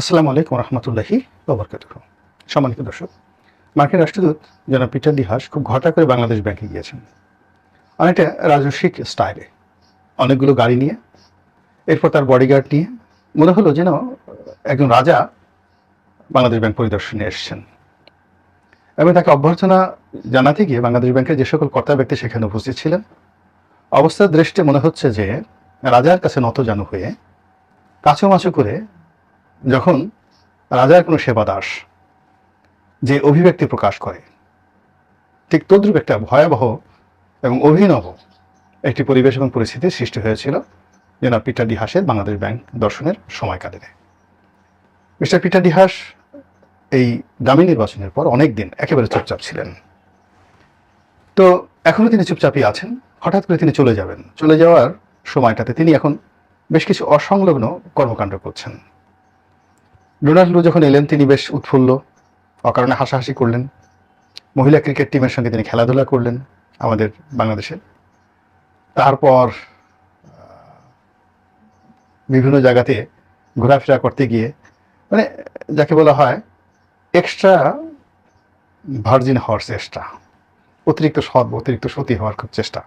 আসসালামু আলাইকুম রহমতুল্লাহি ওবরকাত সম্মানিত দর্শক, মার্কিন রাষ্ট্রদূত জনাব পিটার দিহাস খুব ঘটা করে বাংলাদেশ ব্যাংকে গিয়েছেন। অনেকটা রাজস্বিক স্টাইলে, অনেকগুলো গাড়ি নিয়ে, এরপর তার বডিগার্ড নিয়ে, মনে হলো যেন একজন রাজা বাংলাদেশ ব্যাংক পরিদর্শনে এসেছেন। এবং তাকে অভ্যর্থনা জানাতে গিয়ে বাংলাদেশ ব্যাংকের যে সকল কর্তা ব্যক্তি সেখানে উপস্থিত ছিলেন, অবস্থার দৃষ্টি মনে হচ্ছে যে রাজার কাছে নত জানু হয়ে কাছুমাছু করে যখন রাজার কোনো সেবা দাস যে অভিব্যক্তি প্রকাশ করে, ঠিক তদ্রূপ একটা ভয়াবহ এবং অভিনব একটি পরিবেশ এবং পরিস্থিতির সৃষ্টি হয়েছিল যেন পিটার ডিহাসের বাংলাদেশ ব্যাংক দর্শনের সময়কালে মিস্টার পিটার ডিহাস এই দামি নির্বাচনের পর অনেক দিন একেবারে চুপচাপ ছিলেন। তো এখনও তিনি চুপচাপই আছেন, হঠাৎ করে তিনি চলে যাবেন। চলে যাওয়ার সময়টাতে তিনি এখন বেশ কিছু অসংলগ্ন কর্মকাণ্ড করছেন। ডোনাল্ড লু যখন এলেন, তিনি বেশ উৎফুল্ল, অকারণে হাসাহাসি করলেন। মহিলা ক্রিকেট টিমের সঙ্গে তিনি খেলাধুলা করলেন আমাদের বাংলাদেশে। তারপর বিভিন্ন জায়গাতে ঘোরাফেরা করতে গিয়ে মানে যাকে বলা হয় এক্সট্রা ভার্জিন হওয়ার চেষ্টা অতিরিক্ত সৎ, অতিরিক্ত সতী হওয়ার খুব চেষ্টা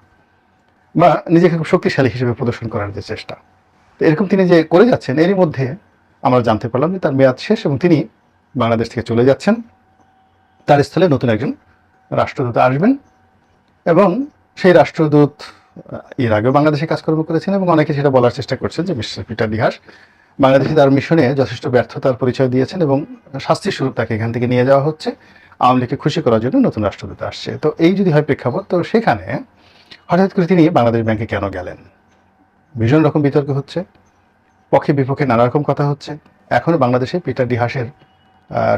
বা নিজেকে খুব শক্তিশালী হিসেবে প্রদর্শন করার যে চেষ্টা। তো এরকম তিনি যে করে যাচ্ছেন, এরই মধ্যে আমরা জানতে পারলাম যে তার মেয়াদ শেষ এবং তিনি বাংলাদেশ থেকে চলে যাচ্ছেন। তার স্থলে নতুন একজন রাষ্ট্রদূত আসবেন এবং সেই রাষ্ট্রদূত এর আগেও বাংলাদেশে কাজকর্ম করেছেন এবং অনেকে সেটা বলার চেষ্টা করছেন যে মিস্টার পিটার দিহাস বাংলাদেশে তার মিশনে যথেষ্ট ব্যর্থতার পরিচয় দিয়েছেন এবং শাস্তি স্বরূপ তাকে এখান থেকে নিয়ে যাওয়া হচ্ছে। আওয়ামী লীগকে খুশি করার জন্য নতুন রাষ্ট্রদূত আসছে। তো এই যদি হয় প্রেক্ষাপট, তো সেখানে হঠাৎ করে তিনি বাংলাদেশ ব্যাংকে কেন গেলেন? ভীষণ রকম বিতর্ক হচ্ছে। পক্ষে বিপক্ষে নানা রকম কথা হচ্ছে। এখনও বাংলাদেশে পিটার ডিহাসের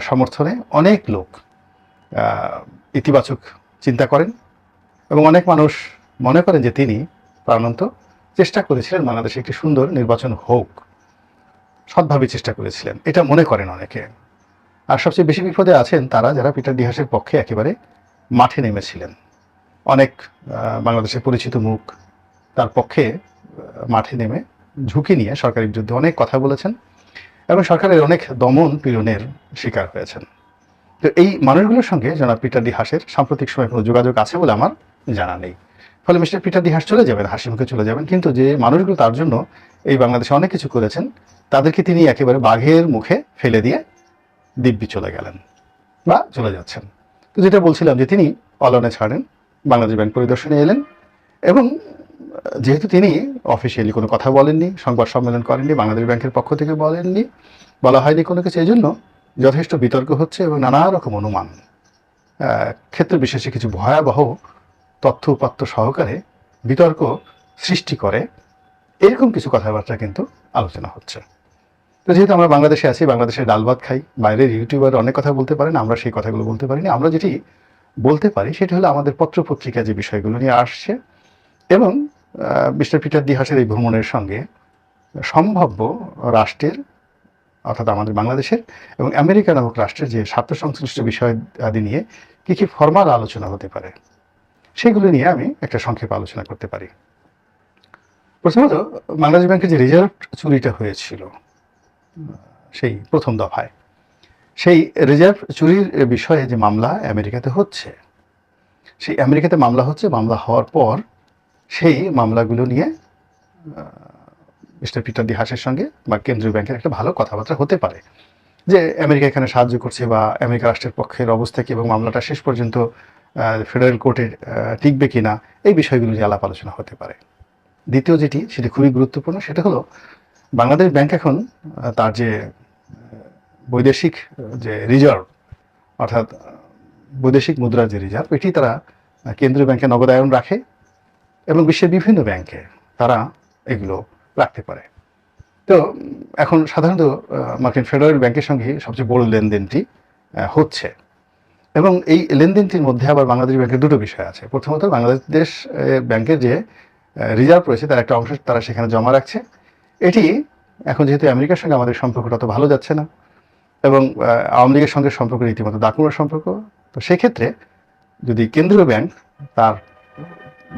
সমর্থনে অনেক লোক ইতিবাচক চিন্তা করেন এবং অনেক মানুষ মনে করেন যে তিনি প্রাণন্ত চেষ্টা করেছিলেন বাংলাদেশে একটি সুন্দর নির্বাচন হোক। সৎভাবে চেষ্টা করেছিলেন, এটা মনে করেন অনেকে। আর সবচেয়ে বেশি বিপদে আছেন তারা যারা পিটার ডিহাসের পক্ষে একেবারে মাঠে নেমেছিলেন। অনেক বাংলাদেশের পরিচিত মুখ তার পক্ষে মাঠে নেমে ঝুঁকি নিয়ে সরকারের বিরুদ্ধে অনেক কথা বলেছেন এবং সরকারের অনেক দমন পীড়নের শিকার হয়েছেন। তো এই মানুষগুলোর সঙ্গে জনাব পিটার ডি হাসের সাম্প্রতিক সময় কোনো যোগাযোগ আছে বলে আমার জানা নেই। ফলে মিস্টার পিটার ডি হাস চলে যাবেন হাসি মুখে চলে যাবেন, কিন্তু যে মানুষগুলো তার জন্য এই বাংলাদেশে অনেক কিছু করেছেন, তাদেরকে তিনি একেবারে বাঘের মুখে ফেলে দিয়ে দিব্যি চলে গেলেন বা চলে যাচ্ছেন। তো যেটা বলছিলাম যে তিনি অলনে ছাড়েন, বাংলাদেশ ব্যাংক পরিদর্শনে এলেন এবং যেহেতু তিনি অফিসিয়ালি কোনো কথা বলেননি, সংবাদ সম্মেলন করেননি, বাংলাদেশ ব্যাংকের পক্ষ থেকে বলেননি, বলা হয়নি কোনো কিছু, এই জন্য যথেষ্ট বিতর্ক হচ্ছে এবং নানা রকম অনুমান ক্ষেত্র বিশেষে কিছু ভয়াবহ তথ্য উপাত্ত সহকারে বিতর্ক সৃষ্টি করে। এরকম কিছু কথাবার্তা কিন্তু আলোচনা হচ্ছে। তো যেহেতু আমরা বাংলাদেশে আছি, বাংলাদেশে ডাল ভাত খাই, বাইরের ইউটিউবার অনেক কথা বলতে পারেন, আমরা সেই কথাগুলো বলতে পারিনি। আমরা যেটি বলতে পারি সেটি হলো আমাদের পত্রপত্রিকা যে বিষয়গুলো নিয়ে আসছে এবং মিস্টার পিটার দিহাসের এই ভ্রমণের সঙ্গে সম্ভাব্য রাষ্ট্রের, অর্থাৎ আমাদের বাংলাদেশের এবং আমেরিকা নামক রাষ্ট্রের যে স্বার্থ সংশ্লিষ্ট বিষয় আদি নিয়ে কী কী ফর্মাল আলোচনা হতে পারে, সেগুলো নিয়ে আমি একটা সংক্ষেপ আলোচনা করতে পারি। প্রথমত, বাংলাদেশ ব্যাংকের যে রিজার্ভ চুরিটা হয়েছিল, সেই প্রথম দফায়, সেই রিজার্ভ চুরির বিষয়ে যে মামলা আমেরিকাতে হচ্ছে, সেই আমেরিকাতে মামলা হচ্ছে, মামলা হওয়ার পর সেই মামলাগুলো নিয়ে মিস্টার পিটার দিহাসের সঙ্গে বা কেন্দ্রীয় ব্যাংকের একটা ভালো কথাবার্তা হতে পারে। যে আমেরিকা এখানে সাহায্য করছে বা আমেরিকা রাষ্ট্রের পক্ষের অবস্থা কি এবং মামলাটা শেষ পর্যন্ত ফেডারেল কোর্টে টিকবে কিনা, এই বিষয়গুলো নিয়ে আলাপ আলোচনা হতে পারে। দ্বিতীয় যেটি, সেটি খুবই গুরুত্বপূর্ণ, সেটা হলো বাংলাদেশ ব্যাংক এখন তার যে বৈদেশিক, যে রিজার্ভ, অর্থাৎ বৈদেশিক মুদ্রার যে রিজার্ভ, এটি তারা কেন্দ্রীয় ব্যাংকে নগদায়ন রাখে। এবং বিশ্বের বিভিন্ন ব্যাংকে তারা এগুলো রাখতে পারে। তো, এখন সাধারণত মার্কিন ফেডারেল ব্যাংকের সঙ্গে সবচেয়ে বড় লেনদেনটি হচ্ছে। এবং এই লেনদেনটির মধ্যে আবার বাংলাদেশ ব্যাংকের দুটো বিষয় আছে। প্রথমত, বাংলাদেশ ব্যাংকের যে রিজার্ভ রয়েছে, তার একটা অংশ তারা সেখানে জমা রাখছে। এটি এখন যেহেতু আমেরিকার সঙ্গে আমাদের সম্পর্কটা তো ভালো যাচ্ছে না এবং আওয়ামী লীগের সঙ্গে সম্পর্ক রীতিমতো দাকুমার সম্পর্ক। তো সেক্ষেত্রে যদি কেন্দ্রীয় ব্যাংক তার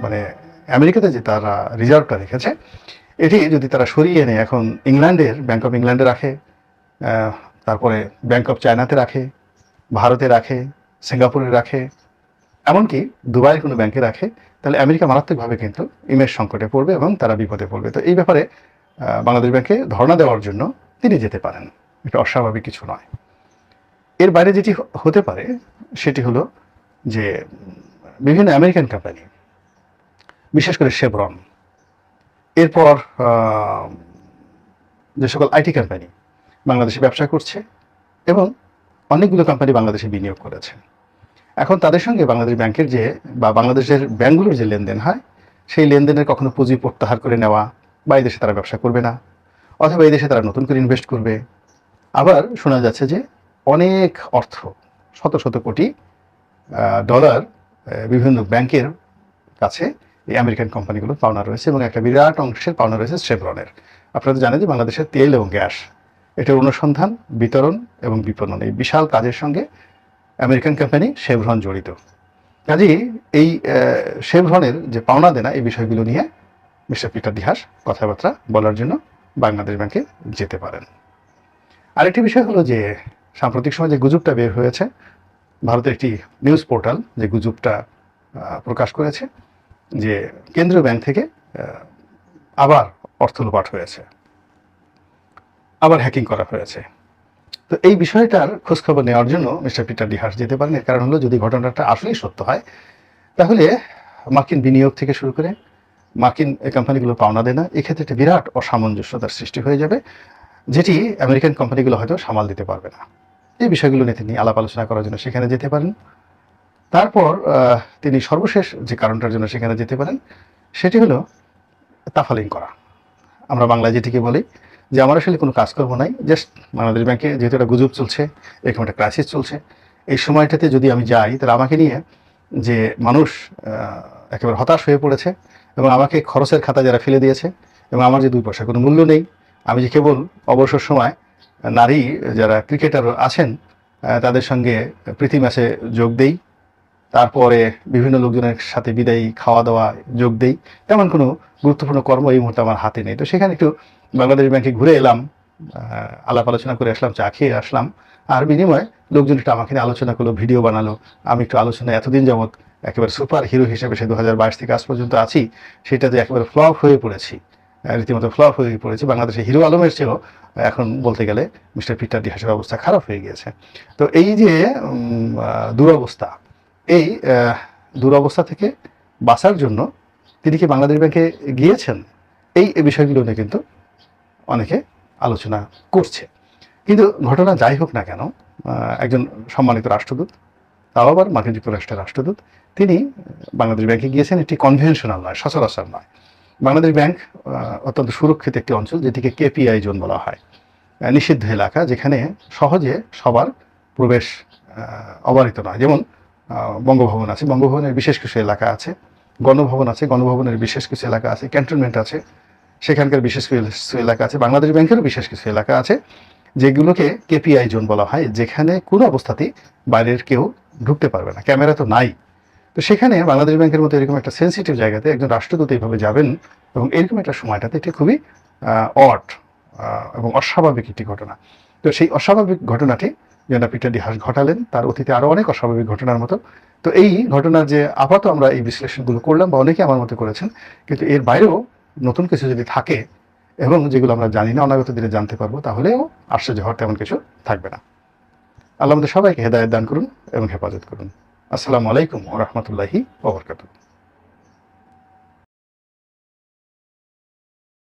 মানে আমেরিকাতে যে তারা রিজার্ভটা রেখেছে, এটি যদি তারা সরিয়ে এনে এখন ইংল্যান্ডের ব্যাংক অফ ইংল্যান্ডে রাখে তারপরে ব্যাংক অফ চায়নাতে রাখে, ভারতে রাখে, সিঙ্গাপুরে রাখে, এমনকি দুবাইয়ের কোনো ব্যাংকে রাখে, তাহলে আমেরিকা মারাত্মকভাবে কিন্তু ইমেজ সংকটে পড়বে এবং তারা বিপদে পড়বে। তো এই ব্যাপারে বাংলাদেশ ব্যাংকে ধর্ণা দেওয়ার জন্য তিনি যেতে পারেন। এটা অস্বাভাবিক কিছু নয়। এর বাইরে যেটি হতে পারে, সেটি হলো যে বিভিন্ন আমেরিকান কোম্পানি বিশেষ করে শেভরন এরপর যে সকল আইটি কোম্পানি বাংলাদেশে ব্যবসা করছে এবং অনেকগুলো কোম্পানি বাংলাদেশে বিনিয়োগ করেছে। এখন তাদের সঙ্গে বাংলাদেশ ব্যাংকের যে, বা বাংলাদেশের ব্যাংকগুলোর যে লেনদেন হয়, সেই লেনদেনের কখনো পুঁজি প্রত্যাহার করে নেওয়া বা দেশে তারা ব্যবসা করবে না, অথবা এই দেশে তারা নতুন করে ইনভেস্ট করবে। আবার শোনা যাচ্ছে যে, অনেক অর্থ, শত শত কোটি ডলার বিভিন্ন ব্যাংকের কাছে এই আমেরিকান কোম্পানিগুলো পাওনা রয়েছে এবং একটা বিরাট অংশের পাওনা রয়েছে শেভরনের। আপনারা জানেন যে বাংলাদেশের তেল এবং গ্যাস, এটার অনুসন্ধান, বিতরণ এবং বিপণন, এই বিশাল কাজের সঙ্গে আমেরিকান কোম্পানি শেভরন জড়িত। কাজেই এই শেভরনের যে পাওনা দেনা, এই বিষয়গুলো নিয়ে মিস্টার পিটার দিহাস কথাবার্তা বলার জন্য বাংলাদেশ ব্যাংকে যেতে পারেন। আরেকটি বিষয় হলো যে, সাম্প্রতিক সময় যে গুজবটা বের হয়েছে, ভারতের একটি নিউজ পোর্টাল যে গুজবটা প্রকাশ করেছে যে কেন্দ্রীয় ব্যাংক থেকে আবার অর্থ লোপাট হয়েছে। আবার হ্যাকিং করা হয়েছে। তো এই বিষয়টার খোঁজখবর নেওয়ার জন্য মিস্টার পিটার ডিহাস যেতে পারেন। এর কারণ হলো, যদি ঘটনাটা আসলেই সত্য হয়, তাহলে মার্কিন বিনিয়োগ থেকে শুরু করে মার্কিন কোম্পানিগুলো পাওনা দেয় না। এক্ষেত্রে একটা বিরাট অসামঞ্জস্যতার সৃষ্টি হয়ে যাবে, যেটি আমেরিকান কোম্পানিগুলো হয়তো সামাল দিতে পারবে না। এই বিষয়গুলো নিয়ে তিনি আলাপ আলোচনা করার জন্য সেখানে যেতে পারেন। তারপর তিনি সর্বশেষ যে কারণটার জন্য সেখানে যেতে পারেন, সেটি হলো তাফালিং করা। আমরা বাংলায় যেটিকে বলি যে, আমার আসলে কোনো কাজকর্ম নাই জাস্ট বাংলাদেশ ব্যাংকে যেহেতু একটা গুজব চলছে, এরকম একটা ক্রাইসিস চলছে, এই সময়টাতে যদি আমি যাই, তাহলে আমাকে নিয়ে যে মানুষ একেবারে হতাশ হয়ে পড়েছে এবং আমাকে খরচের খাতা যারা ফেলে দিয়েছে এবং আমার যে দুই পয়সা কোনো মূল্য নেই, আমি যে কেবল অবসর সময় নারী যারা ক্রিকেটার আছেন তাদের সঙ্গে প্রীতি ম্যাচে যোগ দেই তারপরে বিভিন্ন লোকজনের সাথে বিদায়ী খাওয়া দাওয়া যোগ দেই। তেমন কোনো গুরুত্বপূর্ণ কর্ম এই মুহূর্তে আমার হাতে নেই। তো সেখানে একটু বাংলাদেশ ব্যাংকে ঘুরে এলাম আলাপ আলোচনা করে আসলাম, চা খেয়ে আসলাম। আর বিনিময়ে লোকজন একটু আমাকে নিয়ে আলোচনা করল, ভিডিও বানালো। আমি একটু আলোচনা এতদিন যাবৎ একেবারে সুপার হিরো হিসেবে সে দু হাজার বাইশ থেকে আজ পর্যন্ত আছি, সেটাতে একেবারে ফ্লপ হয়ে পড়েছি। রীতিমতো ফ্লপ হয়ে পড়েছি। বাংলাদেশে হিরো আলমের চেয়েও এখন বলতে গেলে মিস্টার পিটার ডিহাসের অবস্থা খারাপ হয়ে গিয়েছে। তো এই যে দুরবস্থা এই দুরবস্থা থেকে বাঁচার জন্য তিনি কি বাংলাদেশ ব্যাংকে গিয়েছেন? এই বিষয়গুলো নিয়ে কিন্তু অনেকে আলোচনা করছে। কিন্তু ঘটনা যাই হোক না কেন একজন সম্মানিত রাষ্ট্রদূত, তাও আবার মার্কিন যুক্তরাষ্ট্রের রাষ্ট্রদূত, তিনি বাংলাদেশ ব্যাংকে গিয়েছেন একটি কনভেনশনাল নয়, সচরাচর নয়। বাংলাদেশ ব্যাংক অত্যন্ত সুরক্ষিত একটি অঞ্চল, যেটিকে কেপিআই জোন বলা হয়। নিষিদ্ধ এলাকা, যেখানে সহজে সবার প্রবেশ অবারিত নয়। যেমন বঙ্গভবন আছে। বঙ্গভবনের বিশেষ কিছু এলাকা আছে। গণভবন আছে, গণভবনের বিশেষ কিছু এলাকা আছে, ক্যান্টনমেন্ট আছে, সেখানকার বিশেষ কিছু এলাকা আছে বাংলাদেশ ব্যাংকেরও বিশেষ কিছু এলাকা আছে, যেগুলোকে কেপিআই জোন বলা হয়, যেখানে কোনো অবস্থাতেই বাইরের কেউ ঢুকতে পারবে না, ক্যামেরা তো নাই। তো সেখানে বাংলাদেশ ব্যাংকের মতো এরকম একটা সেন্সিটিভ জায়গাতে একজন রাষ্ট্রদূত এইভাবে যাবেন এবং এরকম একটা সময়টাতে এটি খুবই অট এবং অস্বাভাবিক একটি ঘটনা। তো সেই অস্বাভাবিক ঘটনাটি যেটা পিটার ডিহাস ঘটালেন, তার অতীতে আরও অনেক অস্বাভাবিক ঘটনার মতো। তো এই ঘটনার যে আপাতত আমরা এই বিশ্লেষণগুলো করলাম বা অনেকে আমার মতো করেছেন, কিন্তু এর বাইরেও নতুন কিছু যদি থাকে এবং যেগুলো আমরা জানি না, অনাগত দিনে জানতে পারব, তাহলেও আশ্চর্য হওয়ার তেমন কিছু থাকবে না। আল্লাহ আমাদের সবাইকে হেদায়ত দান করুন এবং হেফাজত করুন। আসসালামু আলাইকুম রহমতুল্লাহি ওবরকাতুহ